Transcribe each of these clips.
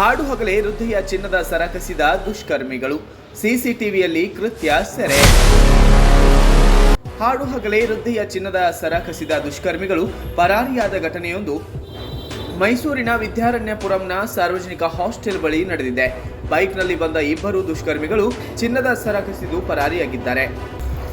ಹಾಡು ಹಗಲೇ ಹೃದಯ ಚಿನ್ನದ ಸರ ಕಸಿದ ದುಷ್ಕರ್ಮಿಗಳು. ಸಿಸಿಟಿವಿಯಲ್ಲಿ ಕೃತ್ಯ ಸೆರೆ. ಹಾಡು ಹಗಲೇ ಹೃದಯ ಚಿನ್ನದ ಸರ ಕಸಿದ ದುಷ್ಕರ್ಮಿಗಳು ಪರಾರಿಯಾದ ಘಟನೆಯೊಂದು ಮೈಸೂರಿನ ವಿದ್ಯಾರಣ್ಯಪುರಂನ ಸಾರ್ವಜನಿಕ ಹಾಸ್ಟೆಲ್ ಬಳಿ ನಡೆದಿದೆ. ಬೈಕ್ನಲ್ಲಿ ಬಂದ ಇಬ್ಬರು ದುಷ್ಕರ್ಮಿಗಳು ಚಿನ್ನದ ಸರ ಕಸಿದು ಪರಾರಿಯಾಗಿದ್ದಾರೆ.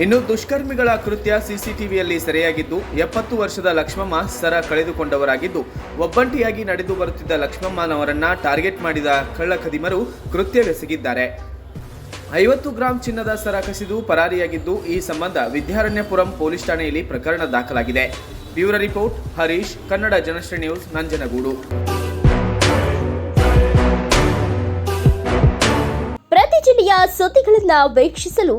ಇನ್ನು ದುಷ್ಕರ್ಮಿಗಳ ಕೃತ್ಯ ಸಿಸಿಟಿವಿಯಲ್ಲಿ ಸೆರೆಯಾಗಿದ್ದು, ಎಪ್ಪತ್ತು ವರ್ಷದ ಲಕ್ಷ್ಮಮ್ಮ ಸರ ಕಳೆದುಕೊಂಡವರಾಗಿದ್ದು, ಒಬ್ಬಂಟಿಯಾಗಿ ನಡೆದು ಬರುತ್ತಿದ್ದ ಲಕ್ಷ್ಮಮ್ಮನವರನ್ನ ಟಾರ್ಗೆಟ್ ಮಾಡಿದ ಕಳ್ಳಖದಿಮರು ಕೃತ್ಯವೆಸಗಿದ್ದಾರೆ. ಐವತ್ತು ಗ್ರಾಂ ಚಿನ್ನದ ಸರ ಕಸಿದು ಪರಾರಿಯಾಗಿದ್ದು, ಈ ಸಂಬಂಧ ವಿದ್ಯಾರಣ್ಯಪುರಂ ಪೊಲೀಸ್ ಠಾಣೆಯಲ್ಲಿ ಪ್ರಕರಣ ದಾಖಲಾಗಿದೆ. Bureau report, Harish, Kannada Janashri news, Nanjangud. ಪ್ರತಿ ಜಿಲ್ಲೆಯ ಸುದ್ದಿಗಳನ್ನು ವೀಕ್ಷಿಸಲು